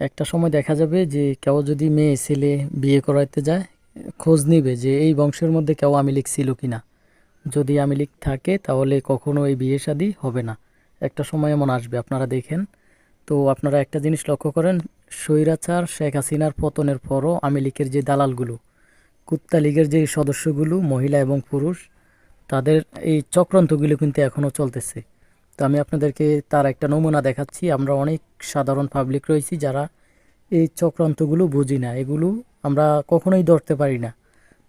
একটা সময় দেখা যাবে যে কেউ যদি মেয়ে, ছেলে বিয়ে করাইতে যায়, খোঁজ নিবে যে এই বংশের মধ্যে কেউ আওয়ামী লীগ ছিল কি না যদি আওয়ামী লীগ থাকে, তাহলে কখনো এই বিয়ে শাদী হবে না। একটা সময় এমন আসবে, আপনারা দেখেন। তো আপনারা একটা জিনিস লক্ষ্য করেন, স্বৈরাচার শেখ হাসিনার পতনের পরও আওয়ামী লীগের যে দালালগুলো, কুত্তা লীগের যে সদস্যগুলো, মহিলা এবং পুরুষ, তাদের এই চক্রান্তগুলো কিন্তু এখনও চলতেছে। তো আমি আপনাদেরকে তার একটা নমুনা দেখাচ্ছি। আমরা অনেক সাধারণ পাবলিক রয়েছি যারা এই চক্রান্তগুলো বুঝি না। এগুলো আমরা কখনোই ধরতে পারি না।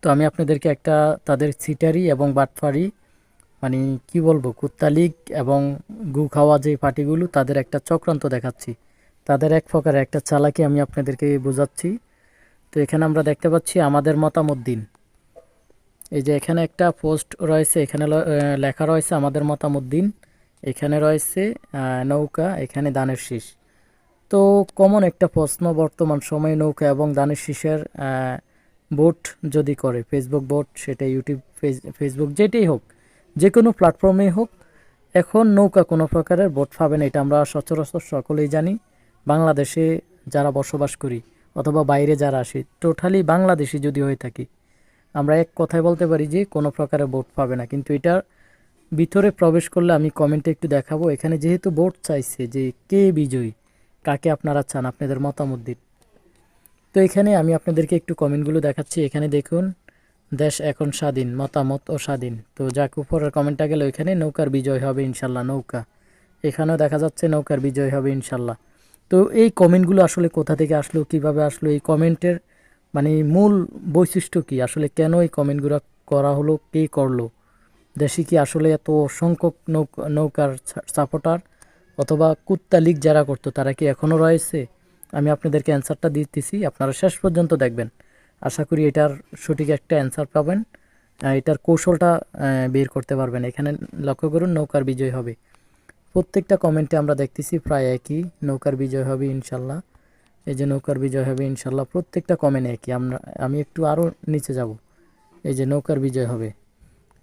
তো আমি আপনাদেরকে একটা তাদের সিটারি এবং বাটফারি মানে কি বলব, কুত্তা লীগ এবং গু খাওয়া যে পার্টিগুলো, তাদের একটা চক্রান্ত দেখাচ্ছি। তাদের এক প্রকার একটা চালাকি আমি আপনাদেরকে বোঝাচ্ছি। তো এখানে আমরা দেখতে পাচ্ছি আমাদের মতামত দিন। এই যে এখানে একটা পোস্ট রয়েছে, এখানে লেখা রয়েছে আমাদের মতামত দিন। এখানে রয়েছে নৌকা, এখানে দানের শীষ। তো কমন একটা প্রশ্ন বর্তমান সময়ে নৌকা এবং দানের শীষের ভোট যদি করে ফেসবুক ভোট সেটা ইউটিউব ফেস- ফেসবুক যেটাই হোক যে কোনো প্ল্যাটফর্মেই হোক, এখন নৌকা কোনো প্রকারের ভোট পাবে না, এটা আমরা সচরাচর সকলেই জানি। বাংলাদেশে যারা বসবাস করি, অথবা বাইরে যারা আসি টোটালি বাংলাদেশি যদি হয়ে থাকি, আমরা এক কথায় বলতে পারি যে কোনো প্রকারের ভোট পাবে না, কিন্তু এটার ভিতরে প্রবেশ করলে আমি কমেন্টে একটু দেখাবো। এখানে যেহেতু ভোট চাইছে যে কে বিজয়ী, কাকে আপনারা চান, আপনাদের মতামত দিন। তো এখানে আমি আপনাদেরকে একটু কমেন্টগুলো দেখাচ্ছি। এখানে দেখুন, দেশ এখন স্বাধীন, মতামত ও স্বাধীন। তো যাক, উপরের কমেন্টটা গেল এখানে, নৌকার বিজয় হবে ইনশাল্লাহ, নৌকা। এখানেও দেখা যাচ্ছে নৌকার বিজয় হবে ইনশাল্লাহ। তো এই কমেন্টগুলো আসলে কোথা থেকে আসলো, কীভাবে আসলো, এই কমেন্টের মানে মূল বৈশিষ্ট্য কি? আসলে কেন এই কমেন্টগুলো করা হলো, কে করল? দেশে কি আসলে এত সংখ্যক নৌকা নৌকার সাপোর্টার অথবা কুত্তা লিগ যারা করতো, তারা কি এখনও রয়েছে? আমি আপনাদেরকে অ্যান্সারটা দিতেছি, আপনারা শেষ পর্যন্ত দেখবেন। আশা করি এটার সঠিক একটা অ্যান্সার পাবেন। এটার কৌশলটা বের করতে পারবেন। এখানে লক্ষ্য করুন, নৌকার বিজয় হবে। প্রত্যেকটা কমেন্টে আমরা দেখতেছি প্রায় একই, নৌকার বিজয় হবে ইনশাল্লাহ। এই যে নৌকার বিজয় হবে ইনশাল্লাহ, প্রত্যেকটা কমেন্ট একই। আমরা আমি একটু আরও নিচে যাব। এই যে নৌকার বিজয় হবে।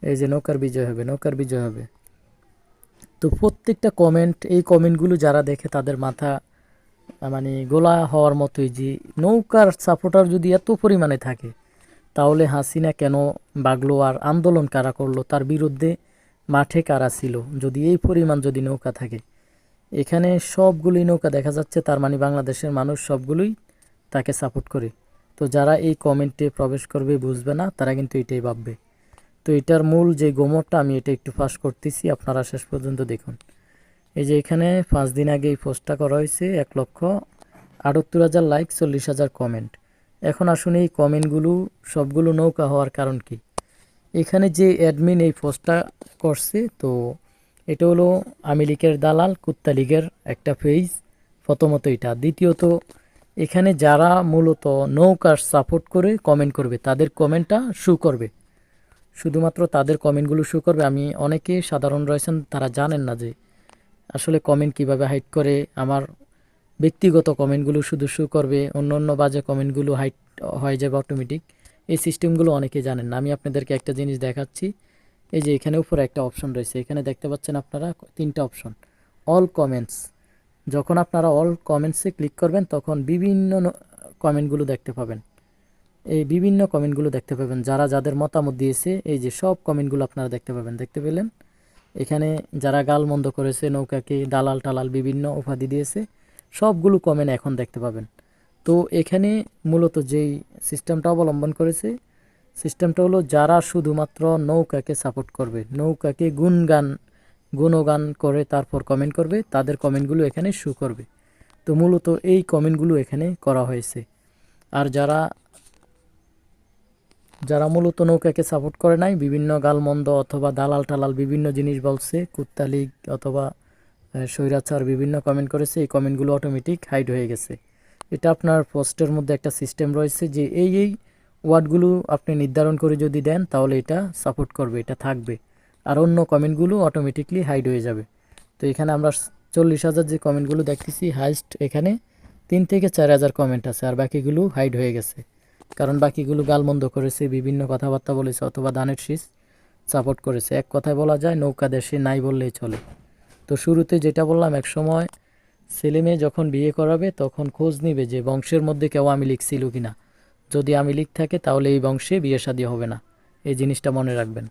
এই যে নৌকার বিজয় হবে, নৌকার বিজয় হবে। তো প্রত্যেকটা কমেন্ট এই কমেন্টগুলো যারা দেখে তাদের মাথা মানে গোলা হওয়ার মতোই যে নৌকার সাপোর্টার যদি এত পরিমাণে থাকে, তাহলে হাসিনা কেন বাগলো আর আন্দোলন কারা করল, তার বিরুদ্ধে মাঠে কারা ছিল? যদি এই পরিমাণ যদি নৌকা থাকে, এখানে সবগুলোই নৌকা দেখা যাচ্ছে, তার মানে বাংলাদেশের মানুষ সবগুলোই তাকে সাপোর্ট করে। তো যারা এই কমেন্টে প্রবেশ করবে বুঝবে না, তারা কিন্তু এটাই ভাববে। তো এটার মূল যে গোমরটা আমি এটা একটু ফাঁস করতেছি, আপনারা শেষ পর্যন্ত দেখুন। এই যে এখানে পাঁচ দিন আগে এই পোস্টটা করা হয়েছে, এক লক্ষ আটাত্তর হাজার লাইক, চল্লিশ হাজার কমেন্ট। এখন আসুন এই কমেন্টগুলো, সবগুলো নৌকা হওয়ার কারণ কি? এখানে যে অ্যাডমিন এই পোস্টটা করছে, তো এটা হলো আমি লীগের দালাল, কুত্তা লীগের একটা পেজ, প্রথমত এটা। দ্বিতীয়ত, এখানে যারা মূলত নৌকার সাপোর্ট করে কমেন্ট করবে, তাদের কমেন্টটা শু করবে। শুধুমাত্র তাদের কমেন্টগুলো শো করবে, আমি অনেকে সাধারণ রয়েছেন, তারা জানেন না যে আসলে কমেন্ট কীভাবে হাইড করে, আমার ব্যক্তিগত কমেন্টগুলো শুধু শো করবে, অন্য অন্য বাজে কমেন্টগুলো হাইড হয়ে যাবে অটোমেটিক এই সিস্টেমগুলো অনেকে জানেন না। আমি আপনাদেরকে একটা জিনিস দেখাচ্ছি, এই যে এখানে উপরে একটা অপশন রয়েছে, এখানে দেখতে পাচ্ছেন আপনারা তিনটা অপশন অল কমেন্টস যখন আপনারা অল কমেন্টসে ক্লিক করবেন, তখন বিভিন্ন কমেন্টগুলো দেখতে পাবেন। এই বিভিন্ন কমেন্টগুলো দেখতে পাবেন। যারা যাদের মতামত দিয়েছে, এই যে সব কমেন্টগুলো আপনারা দেখতে পাবেন। দেখতে পেলেন? এখানে যারা গাল মন্দ করেছে, নৌকাকে দালাল টালাল বিভিন্ন উপাধি দিয়েছে, সবগুলো কমেন্ট এখন দেখতে পাবেন। তো এখানে মূলত যেই সিস্টেমটা অবলম্বন করেছে, সিস্টেমটা হলো যারা শুধুমাত্র নৌকাকে সাপোর্ট করবে, নৌকাকে গুণগান গুণগান করে তারপর কমেন্ট করবে, তাদের কমেন্টগুলো এখানে শু করবে। তো মূলত এই কমেন্টগুলো এখানে করা হয়েছে। আর যারা যারা মূলত নৌকাকে সাপোর্ট করে নাই, বিভিন্ন গালমন্দ অথবা দালাল টালাল বিভিন্ন জিনিস বলছে, কুত্তা লীগ অথবা স্বৈরাচার বিভিন্ন কমেন্ট করেছে, এই কমেন্টগুলো অটোমেটিক হাইড হয়ে গেছে। এটা আপনার পোস্টের মধ্যে একটা সিস্টেম রয়েছে যে এই এই ওয়ার্ডগুলো আপনি নির্ধারণ করে যদি দেন, তাহলে এটা সাপোর্ট করবে, এটা থাকবে। আর অন্য কমেন্টগুলো অটোমেটিকলি হাইড হয়ে যাবে। তো এখানে আমরা চল্লিশ হাজার যে কমেন্টগুলো দেখতেছি হাইস্ট এখানে তিন থেকে চার হাজার কমেন্ট আছে, আর বাকিগুলো হাইড হয়ে গেছে। কারণ বাকিগুলো গালমন্দ করেছে, বিভিন্ন কথাবার্তা বলেছে অথবা দানের শীষ সাপোর্ট করেছে। এক কথায় বলা যায়, নৌকা দেশে নাই বললেই চলে। তো শুরুতে যেটা বললাম, এক সময় ছেলে মেয়ে যখন বিয়ে করাবে, তখন খোঁজ নিবে যে বংশের মধ্যে কেউ আমি লিখছিল ছিল কিনা। যদি আমি লিখ থাকে, তাহলে এই বংশে বিয়ে শাদী হবে না। এই জিনিসটা মনে রাখবেন।